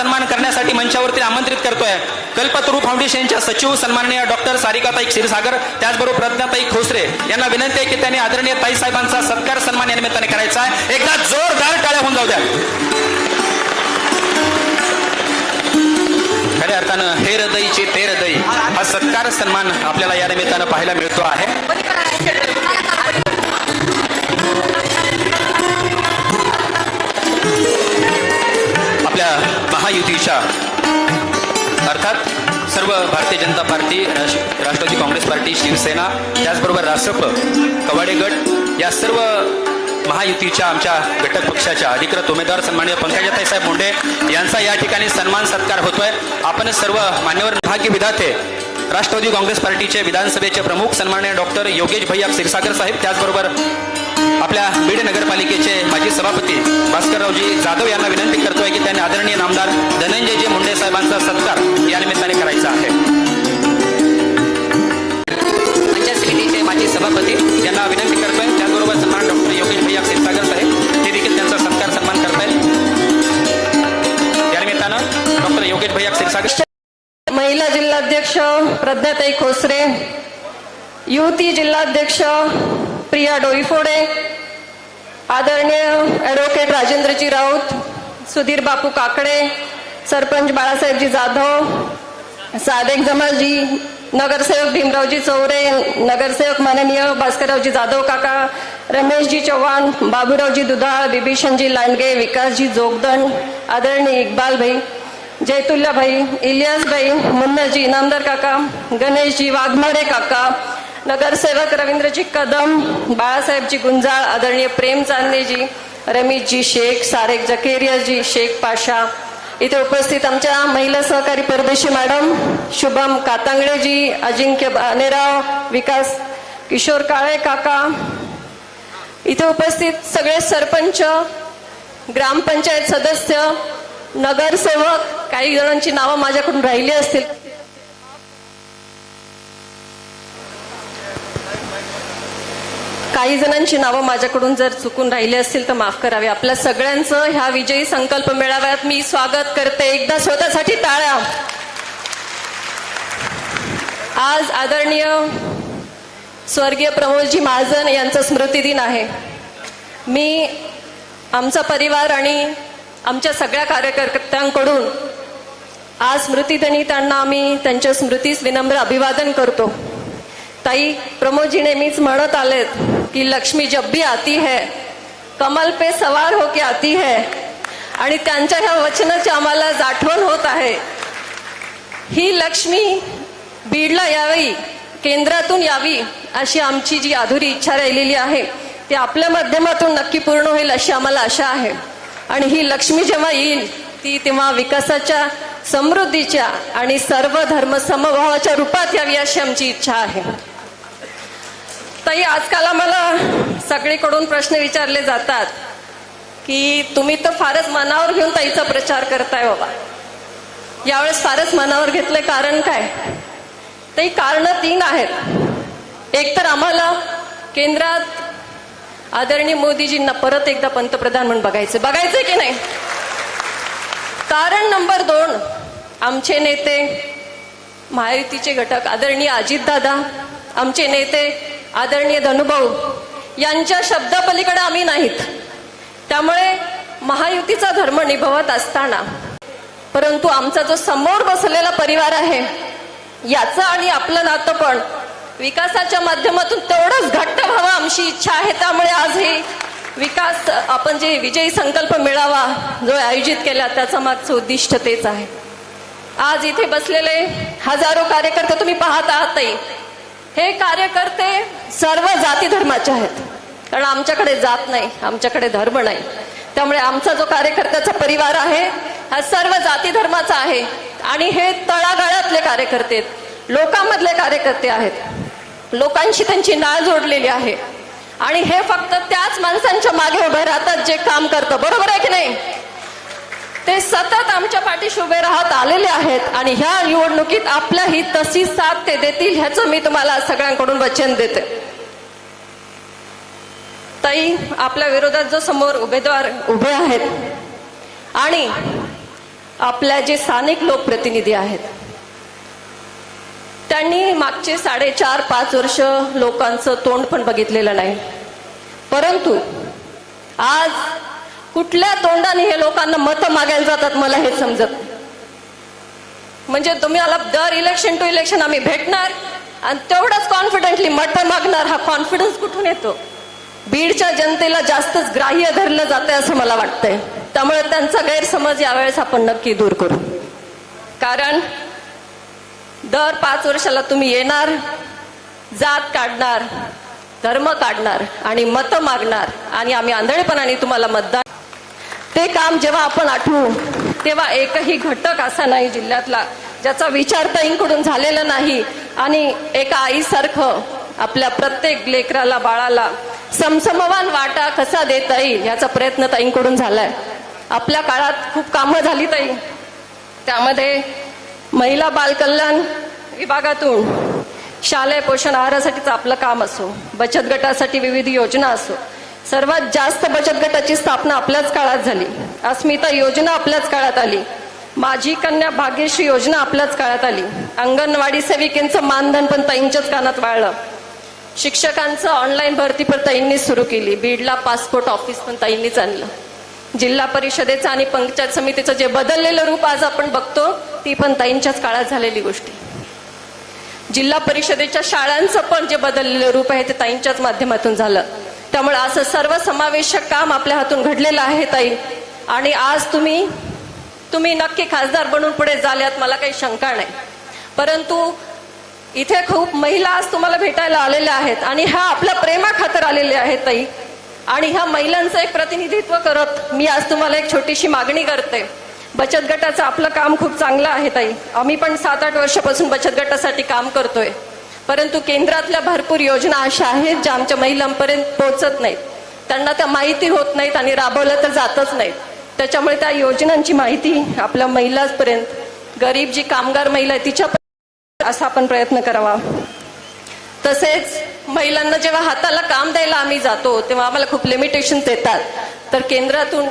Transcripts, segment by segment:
सन्मान करण्यासाठी मंचावरती आमंत्रित करतोय. कल्पतरू फाउंडेशनच्या सचिव सन्माननीय डॉक्टर सारिकाताई क्षीरसागर त्याचबरोबर प्रज्ञाताई खोसरे यांना विनंती आहे की त्यांनी आदरणीय ताई साहेबांचा सत्कार सन्मान या निमित्ताने करायचा आहे. एकदा जोरदार टाळ्या होऊन जाऊ द्या. खऱ्या अर्थानं हे हृदयची ते हृदय हा सत्कार सन्मान आपल्याला या निमित्तानं पाहायला मिळतो आहे. महायुतीच्या. अर्थात सर्व भारतीय जनता पार्टी राष्ट्र- राष्ट्रवादी काँग्रेस पार्टी शिवसेना त्याचबरोबर रासप कवाडे गट या सर्व महायुतीच्या आमच्या घटक पक्षाच्या अधिकृत उमेदवार सन्मान्य पंकजाताई साहेब मुंडे यांचा या ठिकाणी सन्मान सत्कार होतोय. आपण सर्व मान्यवर भाग्य विधाते राष्ट्रवादी काँग्रेस पार्टीचे विधानसभेचे प्रमुख सन्मान्य डॉक्टर योगेश भैया क्षीरसागर साहेब त्याचबरोबर आपल्या बीड नगरपालिकेचे माजी सभापती भास्कररावजी जाधव यांना विनंती करतोय की त्यांनी आदरणीय नामदार धनंजयजी मुंडे साहेबांचा सत्कार या निमित्ताने करायचा आहे. पंचायत समितीचे माजी सभापती यांना विनंती करतोय. त्याचबरोबर सन्मान डॉक्टर योगेश भैया क्षीरसागर साहेब ते देखील त्यांचा सत्कार सन्मान करतायत. या निमित्तानं डॉक्टर योगेश भैया क्षीरसागर महिला जिल्हाध्यक्ष प्रज्ञाताई खोसरे युवती जिल्हाध्यक्ष प्रिया डोईफोडे आदरणीय ॲडव्होकेट राजेंद्रजी राऊत सुधीर बापू काकडे सरपंच बाळासाहेबजी जाधव सादेक जमालजी नगरसेवक भीमरावजी चौरे नगरसेवक माननीय भास्कररावजी जाधव काका रमेशजी चव्हाण बाबूरावजी दुधाळ बिभीषणजी लांडगे विकासजी जोगदंड आदरणीय इकबाल भाई जयतुल्लाभाई इलियासभाई मुन्नाजी इनामदार काका गणेशजी वाघमारे काका नगरसेवक रवींद्रजी कदम बाळासाहेबजी गुंजाळ आदरणीय प्रेम चांदेजी रमेशजी शेख सारेक जकेरियाजी शेख पाशा. इथे उपस्थित आमच्या महिला सहकारी परदेशी मॅडम शुभम कातांगळेजी अजिंक्य बानेराव विकास किशोर काळे काका. इथे उपस्थित सगळे सरपंच ग्रामपंचायत सदस्य नगरसेवक काही जणांची नावं माझ्याकडून राहिली असतील. काही जणांची नावं माझ्याकडून जर चुकून राहिली असतील तर माफ करावे. आपल्या सगळ्यांचं ह्या विजयी संकल्प मेळाव्यात मी स्वागत करते. एकदा स्वतःसाठी टाळ्या. आज आदरणीय स्वर्गीय प्रमोदजी महाजन यांचा स्मृती दिन आहे. मी आमचा परिवार आणि आमच्या सगळ्या कार्यकर्त्यांकडून आज स्मृतिदिनी त्यांना आम्ही त्यांच्या स्मृतीस विनम्र अभिवादन करतो. ताई प्रमोदजी नेहमीच म्हणत आलेत की लक्ष्मी जब भी आती है कमल पे सवार होके आती है आणि त्यांच्या ह्या वचनाची आम्हाला आठवण होत आहे. ही लक्ष्मी बीडला यावी केंद्रातून यावी अशी आमची जी अधुरी इच्छा राहिलेली आहे ती आपल्या माध्यमातून नक्की पूर्ण होईल अशी आम्हाला आशा आहे. आणि ही लक्ष्मी जेव्हा येईल ती तेव्हा विकासाच्या समृद्धीच्या आणि सर्व धर्म समभावाच्या रूपात यावी अशी आमची इच्छा आहे. ताई आजकाल आम्हाला सगळीकडून प्रश्न विचारले जातात की तुम्ही तर फारच मनावर घेऊन ताईचा प्रचार करताय बाबा. यावेळेस फारच मनावर घेतलंय कारण काय? ते कारण तीन आहेत. एक तर आम्हाला केंद्रात आदरणीय मोदीजींना परत एकदा पंतप्रधान म्हणून बघायचं बघायचंय की नाही? कारण नंबर दोन आमचे नेते महायुतीचे घटक आदरणीय अजितदादा आमचे नेते आदरणीय धनुभाऊ यांच्या शब्दापलीकडे आम्ही नाहीत त्यामुळे महायुतीचा धर्म निभवत असताना परंतु आमचा जो समोर बसलेला परिवार आहे याचं आणि आपलं नातं पण विकासाच्या माध्यमातून तेवढंच घट्ट व्हावं आमची इच्छा आहे त्यामुळे आज हे विकास आपण जे विजयी संकल्प मिळावा जो आयोजित केला त्याचं मागचं उद्दिष्ट तेच आहे आज इथे बसलेले हजारो कार्यकर्ते तुम्ही पाहत आहात ताई. हे कार्यकर्ते सर्व जाती धर्माचे आहेत. कारण आमच्याकडे जात नाही आमच्याकडे धर्म नाही. त्यामुळे आमचा जो कार्यकर्त्याचा परिवार आहे हा सर्व जाती धर्माचा आहे. आणि हे तळागाळातले कार्यकर्ते आहेत. लोकांमधले कार्यकर्ते आहेत. लोकांशी त्यांची नाळ जोडलेली आहे. आणि हे फक्त त्याच माणसांच्या मागे उभे राहतात जे काम करतं. बरोबर आहे की नाही? ते सतत आमच्या पाठीशी उभे राहत आलेले आहेत आणि ह्या निवडणुकीत आपल्याही तशी साथ ते देतील ह्याचं मी तुम्हाला सगळ्यांकडून वचन देते. ताई आपल्या विरोधात जो समोर उमेदवार उभे आहेत आणि आपल्या जे स्थानिक लोकप्रतिनिधी आहेत त्यांनी मागचे साडेचार पाच वर्ष लोकांचं तोंड पण बघितलेलं नाही. परंतु आज कुठल्या तोंडाने हे लोकांना मतं मागायला जातात मला हे समजत म्हणजे तुम्ही आला दर इलेक्शन टू इलेक्शन आम्ही भेटणार आणि तेवढंच कॉन्फिडेंटली मतं मागणार हा कॉन्फिडन्स कुठून येतो? बीडच्या जनतेला जास्तच ग्राह्य धरलं जाते असं मला वाटतंय. त्यामुळे त्यांचा गैरसमज यावेळेस आपण नक्की दूर करू. कारण दर पाच वर्षाला तुम्ही येणार जात काढणार धर्म काढणार आणि मतं मागणार आणि आम्ही आंधळेपणाने तुम्हाला मतदान ते काम जेव्हा आपण आठवू तेव्हा एकही घटक असा नाही जिल्ह्यातला ज्याचा विचार ताईंकडून झालेला नाही. आणि एका आईसारखं आपल्या प्रत्येक लेकराला बाळाला समसमवान वाटा कसा देता येईल याचा प्रयत्न ताईंकडून झालाय. आपल्या काळात खूप कामं झाली ताई. त्यामध्ये महिला बालकल्याण विभागातून शालेय पोषण आहारासाठीचं आपलं काम असो बचत गटासाठी विविध योजना असो सर्वात जास्त बचत गटाची स्थापना आपल्याच काळात झाली. अस्मिता योजना आपल्याच काळात आली. माझी कन्या भाग्यश्री योजना आपल्याच काळात आली. अंगणवाडी सेविकेंचं मानधन पण ताईंच्याच कानात वाळलं. शिक्षकांचं ऑनलाईन भरती पण ताईंनीच सुरू केली. बीडला पासपोर्ट ऑफिस पण ताईंनीच आणलं. जिल्हा परिषदेचं आणि पंचायत समितीचं जे बदललेलं रूप आज आपण बघतो ती पण ताईंच्याच काळात झालेली गोष्टी. जिल्हा परिषदेच्या शाळांचं पण जे बदललेलं रूप आहे ते ताईंच्याच माध्यमातून झालं. त्यामुळे असं सर्व समावेशक काम आपल्या हातून घडलेलं आहे ताई. आणि आज तुम्ही तुम्ही नक्की खासदार बनून पुढे झाल्यात मला काही शंका नाही. परंतु इथे खूप महिला आज तुम्हाला भेटायला आलेल्या आहेत आणि ह्या आपल्या प्रेमाखातर आलेल्या आहेत ताई. आणि ह्या महिलांचं एक प्रतिनिधित्व करत मी आज तुम्हाला एक छोटीशी मागणी करते. बचत गटाचं आपलं काम खूप चांगलं आहे ताई. आम्ही पण सात आठ वर्षापासून बचत गटासाठी काम करतोय. परंतु केंद्रातल्या भरपूर योजना अशा आहेत ज्या आमच्या महिलांपर्यंत पोहोचत नाहीत. त्यांना त्या माहिती होत नाहीत आणि राबवल्या तर जातच नाहीत. त्याच्यामुळे त्या योजनांची माहिती आपल्या महिलांपर्यंत गरीब जी कामगार महिला आहे तिच्या असा आपण प्रयत्न करावा. तसेच महिलांना जेव्हा हाताला काम द्यायला आम्ही जातो तेव्हा आम्हाला खूप लिमिटेशन देतात तर केंद्रातून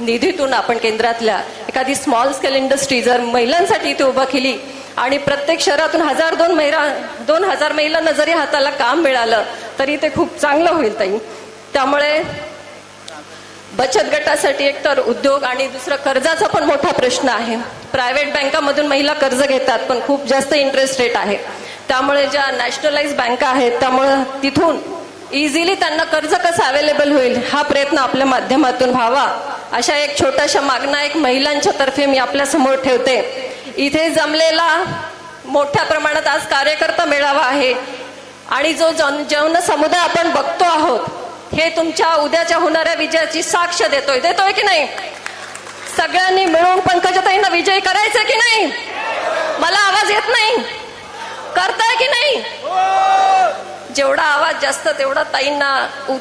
निधीतून आपण केंद्रातल्या एखादी स्मॉल स्केल इंडस्ट्री जर महिलांसाठी इथे उभा केली आणि प्रत्येक शहरातून हजार दोन महिला दोन हजार महिलांना जरी हाताला काम मिळालं तरी ते खूप चांगलं होईल ताई. त्यामुळे बचत गटासाठी एकतर उद्योग आणि दुसरं कर्जाचा पण मोठा प्रश्न आहे. प्रायव्हेट बँकामधून महिला कर्ज घेतात पण खूप जास्त इंटरेस्ट रेट आहे. त्यामुळे ज्या नॅशनलाइज बँका आहेत त्यामुळं तिथून इझिली त्यांना कर्ज कसं अवेलेबल होईल हा प्रयत्न आपल्या माध्यमातून व्हावा अशा एक छोट्याशा मागण्या एक महिलांच्या तर्फे मी आपल्यासमोर ठेवते. इथे जमलेला मोठ्या प्रमाणात आज कार्यकर्ता मेळावा आहे. आणि जो जन जन समुदाय आपण बघतो आहोत हे तुमच्या उद्याच्या होणाऱ्या विजयाची साक्ष देतोय. देतोय की नाही? सगळ्यांनी मिळून पंकजताईंना विजयी करायचं की नाही? मला आवाज येत नाही? करताय की नाही? जेवढा आवाज जास्त तेवढा ताईंना उ-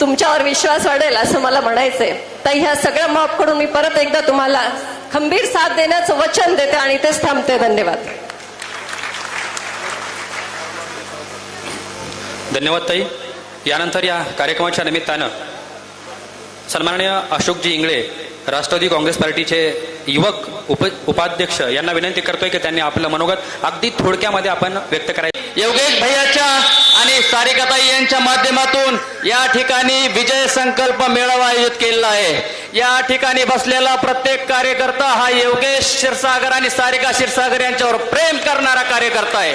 तुमच्यावर विश्वास वाढेल असं मला म्हणायचंय. ताई ह्या सगळ्या माफकडून मी परत एकदा तुम्हाला खंबीर साथ देण्याचं वचन देते आणि तेच थांबते. धन्यवाद. धन्यवाद ताई. यानंतर या कार्यक्रमाच्या निमित्तानं सन्माननीय अशोकजी इंगळे राष्ट्रवादी काँग्रेस पार्टीचे युवक उप उपाध्यक्ष यांना विनंती करतोय की त्यांनी आपलं मनोगत अगदी थोडक्यामध्ये आपण व्यक्त करायचं योगेश भैयाच्या आणि सारिकाताई यांच्या माध्यमातून या ठिकाणी विजय संकल्प मेळावा आयोजित केलेला आहे. या ठिकाणी बसलेला प्रत्येक कार्यकर्ता हा योगेश क्षीरसागर आणि सारिका क्षीरसागर यांच्यावर प्रेम करणारा कार्यकर्ता आहे.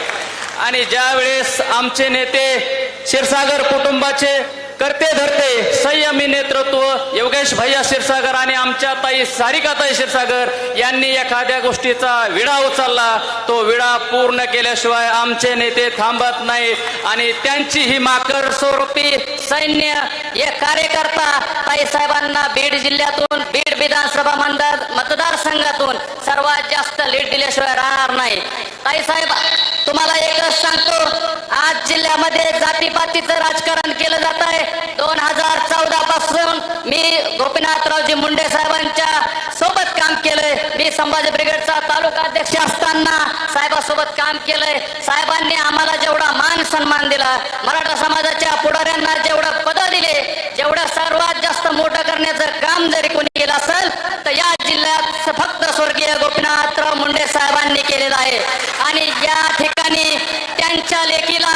आणि ज्यावेळेस आमचे नेते क्षीरसागर कुटुंबाचे करते धरते संयमी नेतृत्व योगेश भैया क्षीरसागर आणि आमच्या ताई सारिकाताई क्षीरसागर यांनी एखाद्या गोष्टीचा विडा उचलला. तो विडा पूर्ण केल्याशिवाय आमचे नेते थांबत नाहीत. आणि त्यांची ही माकर स्वरूपी सैन्य एक कार्यकर्ता ताई साहेबांना बीड जिल्ह्यातून बीड विधानसभा मंडळ मतदारसंघातून सर्वात जास्त लीड दिल्याशिवाय राहणार नाही. ताई साहेब तुम्हाला एकच सांगतो आज जिल्ह्यामध्ये जातीपातीचं राजकारण केलं जात आहे दोन हजार चौदा पासून मी गोपीनाथरावजी मुंडे साहेबांच्या सोबत काम केलंय. मी संभाजी ब्रिगेडचा तालुका अध्यक्ष असताना साहेबासोबत काम केलंय. साहेबांनी आम्हाला जेवढा मान सन्मान दिला मराठा समाजाच्या पुढाऱ्यांना जेवढं पद दिले जेवढं सर्वात जास्त मोठं करण्याचं काम जरी कोणी केलं असेल तर या जिल्ह्यात फक्त स्वर्गीय गोपीनाथराव मुंडे साहेबांनी केलेलं आहे. आणि या ठिकाणी त्यांच्या लेखीला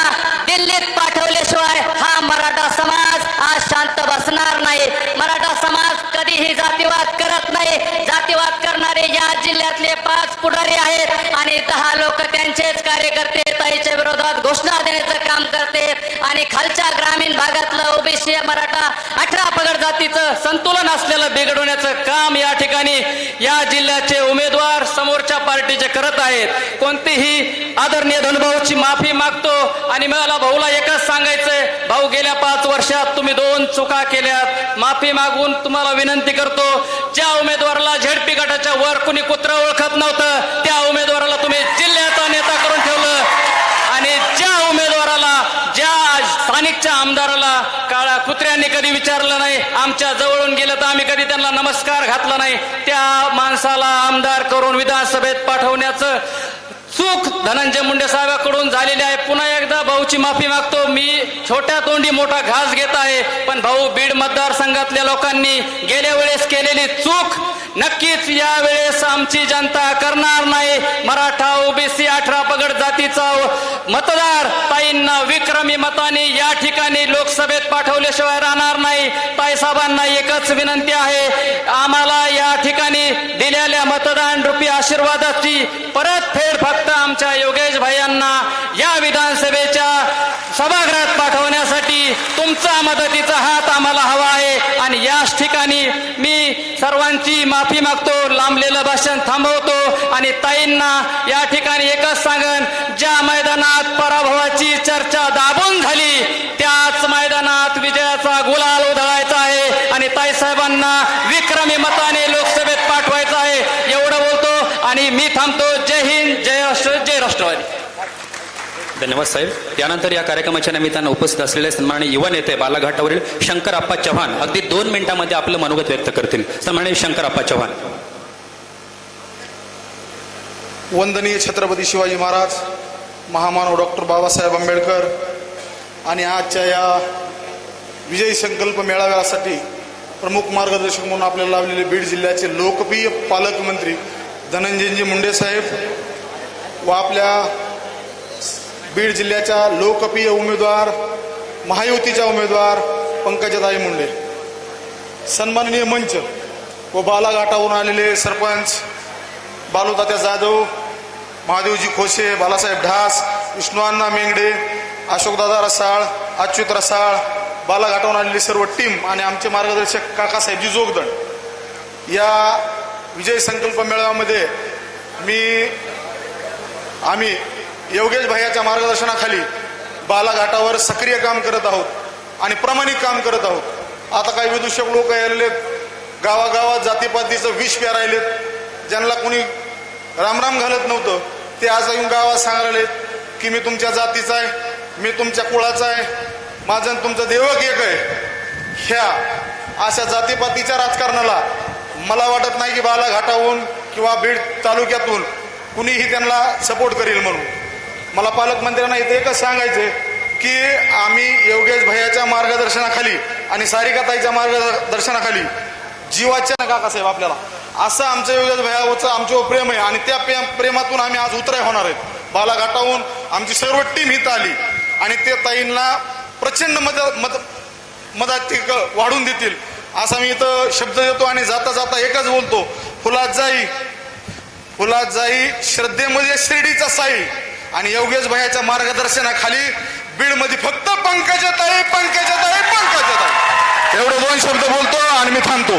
दिल्लीत पाठवल्याशिवाय हा मराठा समाज आज शांत बसणार नाही मराठा समाज कधीही जातीवाद करत नाही. जातीवाद करणारे या जिल्ह्यातले पाच पुढारी आहेत आणि दहा लोक त्यांचेच कार्यकर्ते ताईच्या विरोधात घोषणा देण्याचं काम आणि खालच्या ग्रामीण भागातलं ओबीसी मराठा अठरा पगड जातीचं संतुलन असलेलं बिघडवण्याचं काम या ठिकाणी या जिल्ह्याचे उमेदवार समोरच्या पार्टीचे करत आहेत. कोणतीही आदरणीय धनभाऊची माफी मागतो आणि मला भाऊला एकच सांगायचंय भाऊ गेल्या पाच वर्षात तुम्ही दोन चुका केल्यात. माफी मागून तुम्हाला विनंती करतो ज्या उमेदवाराला झेडपी गटाच्या वर कुणी कुत्र ओळखत नव्हतं त्या उमेदवाराला तुम्ही जिल्ह्याचा नेता करून ठेवलं आणि ज्या उमेदवाराला ज्या आमच्या आमदाराला काळा कुत्र्यांनी कधी विचारलं नाही आमच्या जवळून गेलं तर आम्ही कधी त्यांना नमस्कार घातला नाही. त्या माणसाला आमदार करून विधानसभेत पाठवण्याचं चूक धनंजय मुंडे साहेबांकडून झालेली आहे. पुन्हा एकदा भाऊची माफी मागतो. मी छोट्या तोंडी मोठा घास घेत आहे. पण भाऊ बीड मतदारसंघातल्या लोकांनी गेल्या वेळेस केलेली चूक नक्कीच या वेळेस आमची जनता करणार नाही. मराठा ओबीसी अठरा पगड जातीचा मतदार ताईंना विक्रमी मताने या ठिकाणी लोकसभेत पाठवल्याशिवाय राहणार नाही. ताई साहेबांना एकच विनंती आहे. आम्हाला या ठिकाणी दिलेल्या मतदान रूपी आशीर्वादाची परतफेड फक्त आमच्या योगेश भाईंना या विधानसभेच्या सभागृहात पाठवण्यासाठी तुमचा मदतीचा हात आम्हाला हवा आहे. आणि याच ठिकाणी मी सर्वांची माफी मागतो लांबलेलं भाषण थांबवतो आणि ताईंना या ठिकाणी एकच सांगन ज्या मैदानात पराभवाची चर्चा दाबून झाली त्याच मैदानात विजयाचा गुलाल उधळायचा आहे आणि ताई साहेबांना विक्रमी मताने लोकसभेत पाठवायचं आहे एवढं बोलतो आणि मी थांबतो जय हिंद जय राष्ट्र जय राष्ट्रवादी धन्यवाद साहेब. त्यानंतर या कार्यक्रमाच्या निमित्तानं उपस्थित असलेले सन्माननीय युवा नेते बालाघाटावरील शंकर आप्पा चव्हाण अगदी दोन मिनिटांमध्ये आपलं मनोगत व्यक्त करतील. सन्माननीय शंकर आप्पा चव्हाण. वंदनीय छत्रपती शिवाजी महाराज महामानव डॉक्टर बाबासाहेब आंबेडकर आणि आजच्या या विजयी संकल्प मेळाव्यासाठी प्रमुख मार्गदर्शक म्हणून आपल्याला लावलेले बीड जिल्ह्याचे लोकप्रिय पालकमंत्री धनंजयजी मुंडे साहेब व आपल्या बीड जिल्ह्याच्या लोकप्रिय उमेदवार महायुतीच्या उमेदवार पंकजाताई मुंडे. सन्माननीय मंच व बालाघाटावरून आलेले सरपंच बालूतात्या जाधव महादेवजी खोसे बालासाहेब ढास विष्णुअण्णा मेंगडे अशोकदादा रसाळ अच्युत रसाळ बालाघाटावरून आलेली सर्व टीम आणि आमचे मार्गदर्शक काकासाहेबजी जोगदंड. या विजय संकल्प मेळाव्यामध्ये मी आम्ही योगेश भैयाच्या मार्गदर्शनाखाली बालाघाटावर सक्रिय काम करत आहोत आणि प्रामाणिक काम करत आहोत. आता काही विदूषक लोक यायले गावागावात जातीपातीचं विष प्यारायलेत ज्यांना कोणी रामराम घालत नव्हतं ते आज येऊन गावात सांगायलेत की मी तुमच्या जातीचा आहे मी तुमच्या कुळाचा आहे माझं तुमचं देवक एक आहे. ह्या अशा जातीपातीच्या राजकारणाला मला वाटत नाही की बालाघाटाहून किंवा बीड तालुक्यातून कुणीही त्यांना सपोर्ट करेल म्हणून. मला पालकमंत्र्यांना इथे एकच सांगायचं की आम्ही योगेश भैयाच्या मार्गदर्शनाखाली आणि सारिकाताईच्या मार्गदर्शनाखाली जीवाच्या काका साहेब आपल्याला? असं आमचं योगेश भैयाचं आमच्यावर प्रेम आहे आणि त्या प्रेमातून आम्ही आज उतराय होणार आहेत. बालाघाटाहून आमची सर्व टीम इथं आली आणि ते ताईंना प्रचंड मदत मद मदत वाढून देतील. असा मी इथं शब्द देतो आणि जाता जाता एकच बोलतो फुलात जाई फुलात जाई श्रद्धेमध्ये शिर्डीचा साई. आणि योगेश भयाच्या मार्गदर्शनाखाली बीडमध्ये फक्त पंकजाताई पंकजाताई पंकजाताई एवढे दोन शब्द बोलतो आणि मी थांबतो.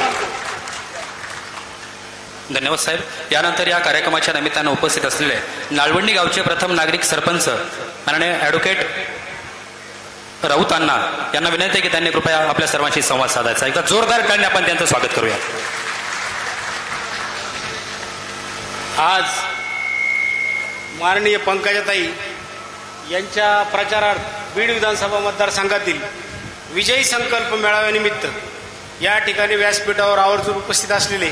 धन्यवाद साहेब. यानंतर या कार्यक्रमाच्या निमित्तानं उपस्थित असलेले नाळवंडी गावचे प्रथम नागरिक सरपंच माननीय ॲडव्होकेट राऊत अण्णा यांना विनंती आहे की त्यांनी कृपया आपल्या सर्वांशी संवाद साधायचा. एकदा जोरदार करणे आपण त्यांचं स्वागत करूया. आज माननीय पंकजाताई यांच्या प्रचारार्थ बीड विधानसभा मतदारसंघातील विजयी संकल्प मेळाव्यानिमित्त या ठिकाणी व्यासपीठावर आवर्जून उपस्थित असलेले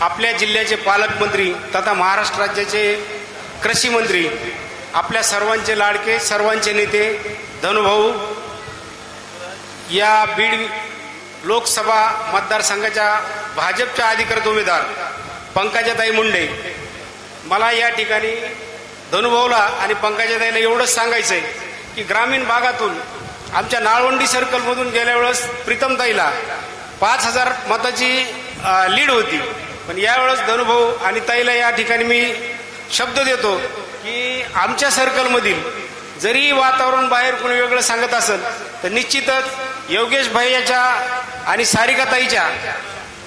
आपल्या जिल्ह्याचे पालकमंत्री तथा महाराष्ट्र राज्याचे कृषी मंत्री आपल्या सर्वांचे लाडके सर्वांचे नेते धनुभाऊ या बीड लोकसभा मतदारसंघाच्या भाजपच्या अधिकृत उमेदवार पंकजाताई मुंडे. मला या ठिकाणी धनुभाऊला आणि पंकजाताईला एवढंच सांगायचं आहे की ग्रामीण भागातून आमच्या नाळवंडी सर्कलमधून गेल्या वेळेस प्रीतमताईला पाच हजार मताची लीड होती. पण यावेळेस धनुभाऊ आणि ताईला या ठिकाणी मी शब्द देतो की आमच्या सर्कलमधील जरी वातावरण बाहेर कोणी वेगळं सांगत असेल तर निश्चितच योगेश भाई याच्या आणि सारिकाताईच्या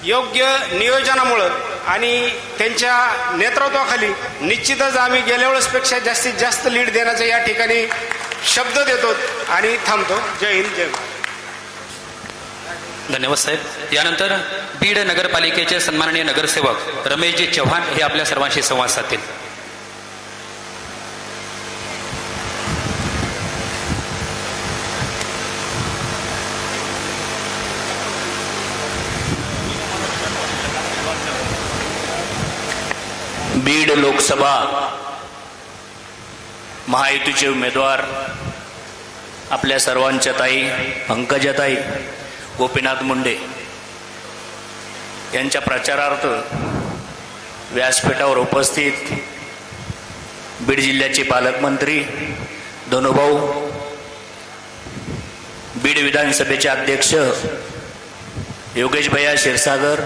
योग्य नियोजनामुळं आणि त्यांच्या नेतृत्वाखाली निश्चितच आम्ही गेल्या वेळेसपेक्षा जास्तीत जास्त लीड देण्याचा या ठिकाणी शब्द देतो आणि थांबतो. जय हिंद जय धन्यवाद साहेब. यानंतर बीड नगरपालिकेचे सन्माननीय नगरसेवक रमेशजी चव्हाण हे आपल्या सर्वांशी संवाद साधतील. बीड लोकसभा महायुतीचे उमेदवार आपल्या सर्वांच्या ताई पंकजाताई गोपीनाथ मुंडे यांच्या प्रचारार्थ व्यासपीठावर उपस्थित बीड जिल्ह्याचे पालकमंत्री धनुभाऊ बीड विधानसभेचे अध्यक्ष योगेश भैया क्षीरसागर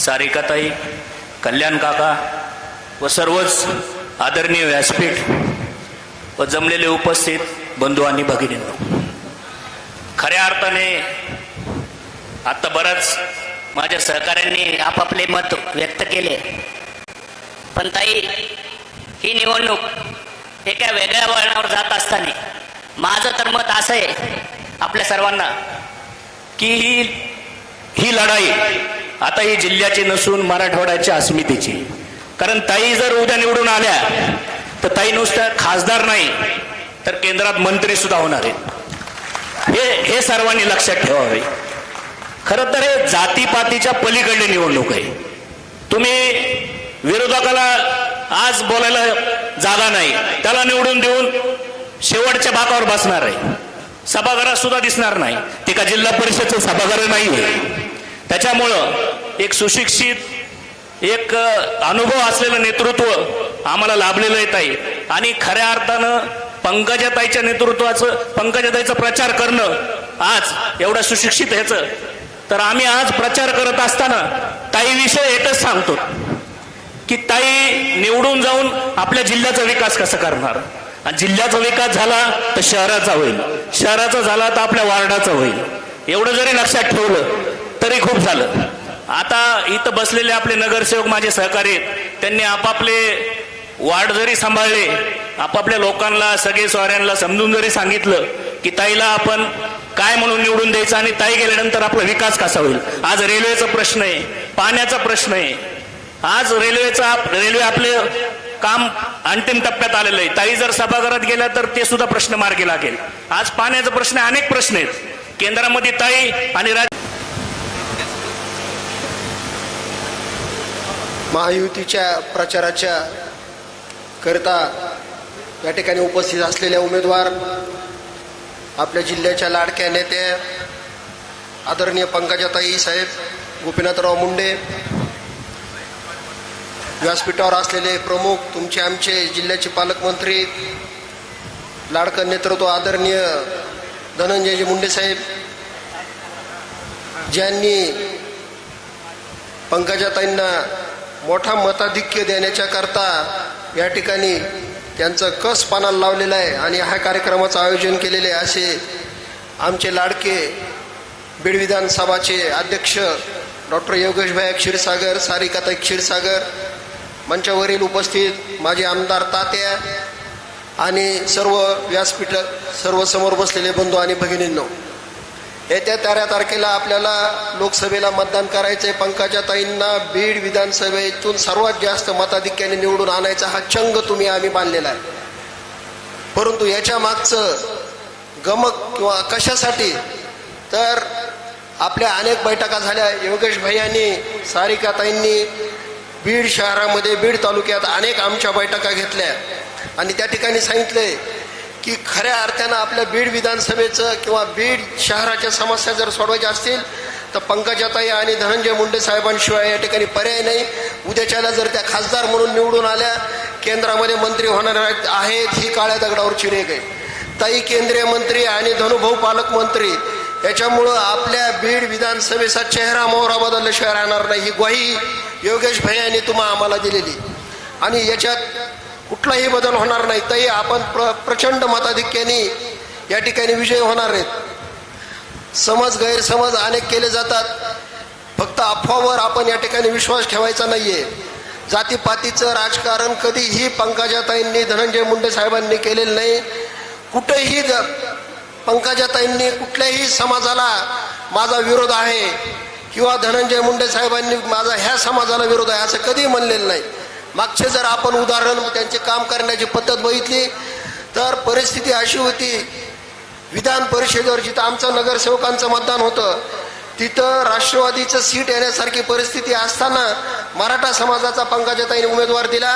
सारिकाताई कल्याण काका व सर्वच आदरणीय व्यासपीठ व जमलेले उपस्थित बंधू आणि भगिनींनो खऱ्या अर्थाने आता बरंच माझ्या सहकाऱ्यांनी आपापले मत व्यक्त केले. पण ताई ही निवडणूक एका वेगळ्या वळणावर जात असताना माझं तर मत असं आहे आपल्या सर्वांना की ही ही लढाई आता ही जिल्ह्याची नसून मराठवाड्याच्या अस्मितेची. कारण ताई जर उद्या निवडून आल्या तर ताई नुसत्या खासदार नाही तर केंद्रात मंत्री सुद्धा होणार आहेत. हे हे सर्वांनी लक्षात ठेवावे. खरं तर हे जातीपातीच्या पलीकडली निवडणूक आहे. तुम्ही विरोधकाला आज बोलायला जागा नाही त्याला निवडून देऊन शेवटच्या बाकावर बसणार आहे. सभागृहात सुद्धा दिसणार नाही. ते का जिल्हा परिषदचं सभागृह नाही आहे त्याच्यामुळं एक सुशिक्षित एक अनुभव असलेलं नेतृत्व आम्हाला लाभलेलं येत आहे आणि खऱ्या अर्थानं पंकजाताईच्या नेतृत्वाचं पंकजाताईचा प्रचार करणं आज एवढं सुशिक्षित ह्याचं. तर आम्ही आज प्रचार करत असताना ताईविषयी एकच सांगतो की ताई निवडून जाऊन आपल्या जिल्ह्याचा विकास कसा करणार? आणि जिल्ह्याचा विकास झाला तर शहराचा होईल. शहराचा झाला तर आपल्या वार्डाचा होईल. एवढं जरी लक्षात ठेवलं तरी खूप झालं. आता इथं बसलेले आपले नगरसेवक माझे सहकारी त्यांनी आपापले वार्ड जरी सांभाळले आपापल्या लोकांना सगळे स्वाऱ्यांना समजून जरी सांगितलं की ताईला आपण काय म्हणून निवडून द्यायचं आणि ताई गेल्यानंतर आपला विकास कसा होईल? आज रेल्वेचा प्रश्न आहे पाण्याचा प्रश्न आहे. आज रेल्वेचा रेल्वे आपले काम अंतिम टप्प्यात आलेलं आहे. ताई जर सभागृहात गेल्या तर ते सुद्धा प्रश्न मार्गी लागेल. आज पाण्याचा प्रश्न अनेक प्रश्न आहेत. केंद्रामध्ये ताई आणि राज्य महायुतीच्या प्रचाराच्या करता या ठिकाणी उपस्थित असलेल्या उमेदवार आपल्या जिल्ह्याच्या लाडक्या नेत्या आदरणीय पंकजाताई साहेब गोपीनाथराव मुंडे व्यासपीठावर असलेले प्रमुख तुमचे आमचे जिल्ह्याचे पालकमंत्री लाडकं नेतृत्व आदरणीय धनंजयजी मुंडे साहेब ज्यांनी पंकजाताईंना मोठा मताधिक्य देण्याच्या करता या ठिकाणी त्यांचं कस पानाला लावलेलं आहे आणि ह्या कार्यक्रमाचं आयोजन केलेले आहे असे आमचे लाडके बीड विधानसभाचे अध्यक्ष डॉक्टर योगेशभाई क्षीरसागर सारिकाताई क्षीरसागर मंचावरील उपस्थित माझे आमदार तात्या आणि सर्व व्यासपीठ सर्व समोर बसलेले बंधू आणि भगिनींनो येत्या तेरा तारखेला आपल्याला लोकसभेला मतदान करायचंय. पंकजा ताईंना बीड विधानसभेतून सर्वात जास्त मताधिक्याने निवडून आणायचा हा चंग तुम्ही आम्ही बांधलेला आहे. परंतु याच्या मागचं गमक किंवा कशासाठी? तर आपल्या अनेक बैठका झाल्या. योगेश भैयांनी सारिकाताईंनी बीड शहरामध्ये बीड तालुक्यात अनेक आमच्या बैठका घेतल्या. आणि त्या ठिकाणी सांगितले की खऱ्या अर्थानं आपल्या बीड विधानसभेचं किंवा बीड शहराच्या समस्या जर सोडवायच्या असतील तर पंकजाताई आणि धनंजय मुंडे साहेबांशिवाय या ठिकाणी पर्याय नाही. उद्याच्याला जर त्या खासदार म्हणून निवडून आल्या केंद्रामध्ये मंत्री होणार आहेत ही काळ्या दगडावरची रेग आहे. ताई केंद्रीय मंत्री आणि धनुभाऊ पालकमंत्री याच्यामुळं आपल्या बीड विधानसभेचा चेहरा मोहरा बदलल्याशिवाय राहणार नाही. ही ग्वाही योगेश भैयांनी तुम्हा आम्हाला दिलेली. आणि याच्यात कुठलाही बदल होणार नाही. तरी आपण प्र प्रचंड मताधिक्याने या ठिकाणी विजय होणार आहेत. समज गैरसमज अनेक केले जातात. फक्त अफवावर आपण या ठिकाणी विश्वास ठेवायचा नाहीये. जातीपातीचं राजकारण कधीही पंकजाताईंनी धनंजय मुंडे साहेबांनी केलेलं नाही. कुठेही ज- पंकजाताईंनी कुठल्याही समाजाला माझा विरोध आहे किंवा धनंजय मुंडे साहेबांनी माझा ह्या समाजाला विरोध आहे असं कधीही म्हणलेलं नाही. मागचे जर आपण उदाहरण त्यांचे काम करण्याची पद्धत बघितली तर परिस्थिती अशी होती विधान परिषदेवर जिथं आमचं नगरसेवकांचं मतदान होतं तिथं राष्ट्रवादीचं सीट येण्यासारखी परिस्थिती असताना मराठा समाजाचा पंकजाताईने उमेदवार दिला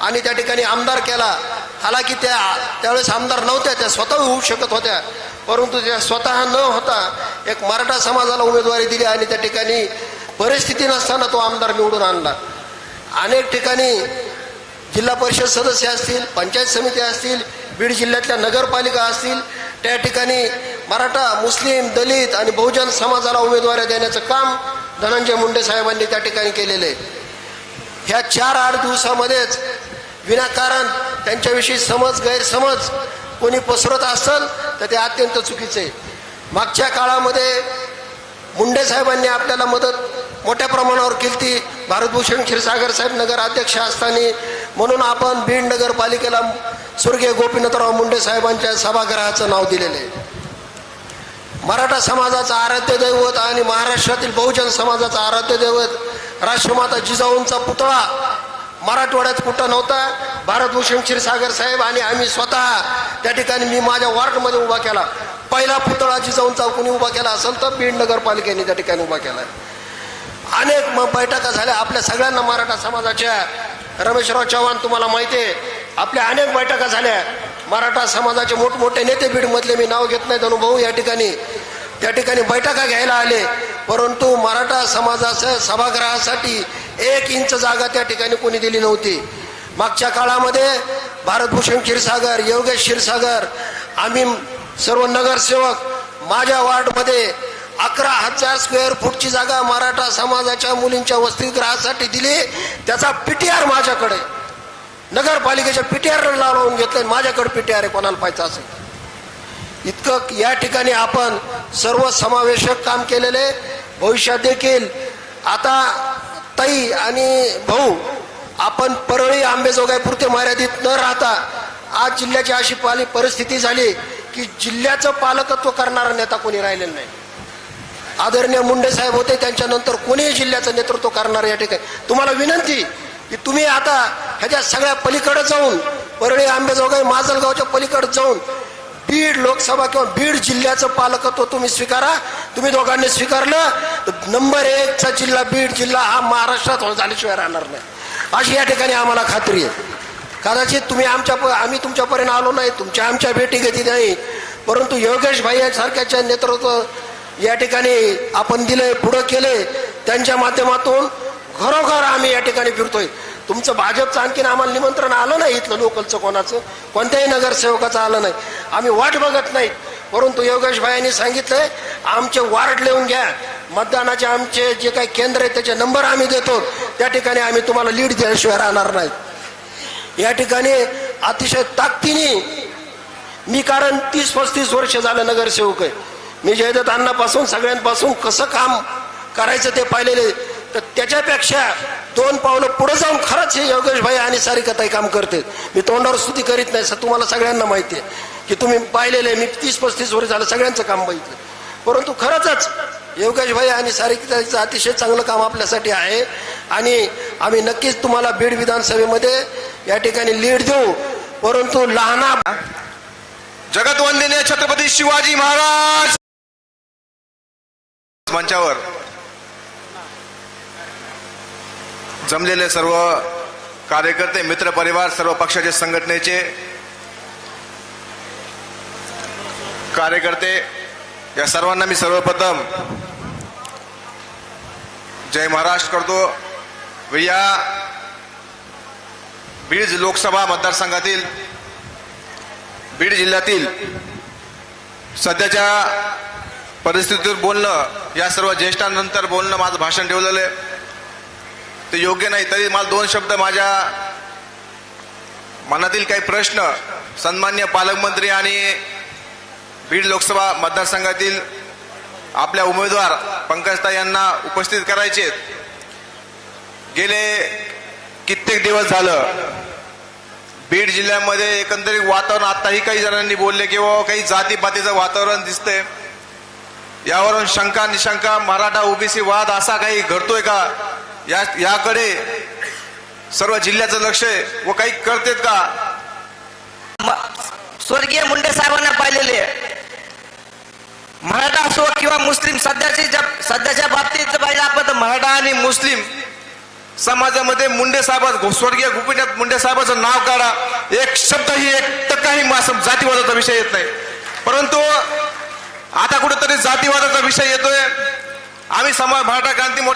आणि त्या ठिकाणी आमदार केला. हालाकी त्या त्यावेळेस आमदार नव्हत्या त्या स्वतः होऊ शकत होत्या परंतु त्या स्वतः न होता एक मराठा समाजाला उमेदवारी दिली आणि त्या ठिकाणी परिस्थिती नसताना तो आमदार निवडून आणला. अनेक ठिकाणी जिल्हा परिषद सदस्य असतील पंचायत समिती असतील बीड जिल्ह्यातल्या नगरपालिका असतील त्या ठिकाणी मराठा मुस्लिम दलित आणि बहुजन समाजाला उमेदवाऱ्या देण्याचं काम धनंजय मुंडे साहेबांनी त्या ठिकाणी केलेलं आहे. ह्या चार आठ दिवसामध्येच विनाकारण त्यांच्याविषयी समज गैरसमज कोणी पसरत असेल तर ते अत्यंत चुकीचं आहे. मागच्या काळामध्ये मुंडे साहेबांनी आपल्याला मदत मोठ्या प्रमाणावर केली ती भारतभूषण क्षीरसागर साहेब नगर अध्यक्ष असताना म्हणून आपण बीड नगरपालिकेला स्वर्गीय गोपीनाथराव मुंडे साहेबांच्या सभागृहाचं नाव दिलेलं आहे. मराठा समाजाचं आराध्य दैवत आणि महाराष्ट्रातील बहुजन समाजाचं आराध्य दैवत राष्ट्रमाता जिजाऊंचा पुतळा मराठवाड्यात कुठं नव्हता? भारतभूषण क्षीरसागर साहेब आणि आम्ही स्वतः त्या ठिकाणी मी माझ्या वॉर्डमध्ये उभा केला. पहिला पुतळा जिजाऊंचा कुणी उभा केला असेल तर बीड नगरपालिकेने त्या ठिकाणी उभा केला. अनेक मग बैठका झाल्या. आपल्या सगळ्यांना मराठा समाजाच्या. रमेशराव चव्हाण तुम्हाला माहिती आहे. आपल्या अनेक बैठका झाल्या. मराठा समाजाचे मोठमोठे नेते बीडमधले मी नाव घेत नाहीत अनुभव या ठिकाणी. त्या ठिकाणी बैठका घ्यायला आले. परंतु मराठा समाजाचं सभागृहासाठी एक इंच जागा त्या ठिकाणी कोणी दिली नव्हती. मागच्या काळामध्ये भारतभूषण क्षीरसागर योगेश क्षीरसागर आम्ही सर्व नगरसेवक माझ्या वार्डमध्ये अकरा हजार स्क्वेअर फूटची जागा मराठा समाजाच्या मुलींच्या वसतिगृहासाठी दिली. त्याचा पीटीआर माझ्याकडे. नगरपालिकेच्या पीटीआर लावून घेतलं माझ्याकडे पीटीआर आहे कोणाला पाहिजे असेल. इतकं या ठिकाणी आपण सर्व समावेशक काम केलेले. भविष्यात देखील आता ताई आणि भाऊ आपण परळी आंबेजोगाईपुरते मर्यादित न राहता आज जिल्ह्याची अशी पाली परिस्थिती झाली की जिल्ह्याचं पालकत्व करणारा नेता कोणी राहिलेला नाही. आदरणीय मुंडे साहेब होते त्यांच्यानंतर कोणीही जिल्ह्याचं नेतृत्व करणार या ठिकाणी. तुम्हाला विनंती की तुम्ही आता ह्याच्या सगळ्या पलीकडे जाऊन परळी आंबेजोगाई माजलगावच्या पलीकडे जाऊन बीड लोकसभा किंवा बीड जिल्ह्याचं पालकत्व तुम्ही स्वीकारा. तुम्ही दोघांनी स्वीकारलं तर नंबर एकचा जिल्हा बीड जिल्हा हा महाराष्ट्रात झाल्याशिवाय राहणार नाही. अशी या ठिकाणी आम्हाला खात्री आहे. कदाचित तुम्ही आमच्या प- आम्ही तुमच्यापर्यंत आलो नाही तुमच्या आमच्या भेटी घेतली नाही परंतु योगेश भाई सारख्याच्या नेतृत्व या ठिकाणी आपण दिले पुढं केले त्यांच्या माध्यमातून घरोघर आम्ही या ठिकाणी फिरतोय. तुमचं भाजपचं आणखीन आम्हाला निमंत्रण आलं नाही इथलं लोकलचं कोणाचं? कोणत्याही नगरसेवकाचं आलं नाही. आम्ही वाट बघत नाहीत परंतु योगेश भाईंनी सांगितलंय आमचे वार्ड लिहून घ्या. मतदानाचे आमचे जे काही केंद्र आहे त्याचे नंबर आम्ही देतो. त्या ठिकाणी आम्ही तुम्हाला लीड दिल्याशिवाय राहणार नाही. या ठिकाणी अतिशय ताकदीने मी कारण तीस पस्तीस वर्ष झालं नगरसेवक आहे. मी जयदत्त अण्णापासून सगळ्यांपासून कसं काम करायचं ते पाहिलेले तर त्याच्यापेक्षा दोन पावलं पुढे जाऊन खरंच हे योगेश भाई आणि सारिकाताई काम करते. मी तोंडावर स्तुती करीत नाही सर तुम्हाला सगळ्यांना माहिती आहे. की तुम्ही पाहिलेले मी तीस पस्तीस वर्ष झालं सगळ्यांचं काम बघितलं. परंतु खरंच योगेश भाई आणि सारिकाताईचं अतिशय चांगलं काम आपल्यासाठी आहे. आणि आम्ही नक्कीच तुम्हाला बीड विधानसभेमध्ये या ठिकाणी लीड देऊ. परंतु लहाना जगत जगतवंदनीय छत्रपती शिवाजी महाराज! मंचावर जमलेले सर्व कार्यकर्ते मित्र परिवार सर्व पक्षाचे संघटनेचे कार्यकर्ते या सर्वांना मी सर्वप्रथम जय महाराष्ट्र करतो. व या बीड लोकसभा मतदारसंघातील बीड जिल्ह्यातील सध्याच्या परिस्थितीवर बोलणं या सर्व ज्येष्ठांनंतर बोलणं माझं भाषण ठेवलेलं आहे ते योग्य नाही तरी मला दोन शब्द माझ्या मनातील काही प्रश्न सन्मान्य पालकमंत्री आणि बीड लोकसभा मतदारसंघातील आपल्या उमेदवार पंकजता यांना उपस्थित करायचे आहेत. गेले कित्येक दिवस झालं बीड जिल्ह्यामध्ये एकंदरीत वातावरण आताही काही जणांनी बोलले किंवा काही जातीपातीचं वातावरण दिसतंय यावरून शंका निशंका मराठा ओबीसी वाद असा काही घडतोय का? या याकडे सर्व जिल्ह्याचं लक्ष आहे. व काही करतेत का? स्वर्गीय मुंडे साहेबांना पाहिलेले मराठा असो किंवा मुस्लिम सध्याची सध्याच्या बाबतीत पाहिलं आपण तर मराठा आणि मुस्लिम समाजामध्ये मुंडे साहेब स्वर्गीय गोपीनाथ मुंडे साहेबांचं नाव काढा. एक शब्दही एक टक्काही मास- जातीवादाचा विषय येत नाही. परंतु आता कुठेतरी जातीवादाचा विषय येतोय. आम्ही समाज मराठा क्रांती मोर्चा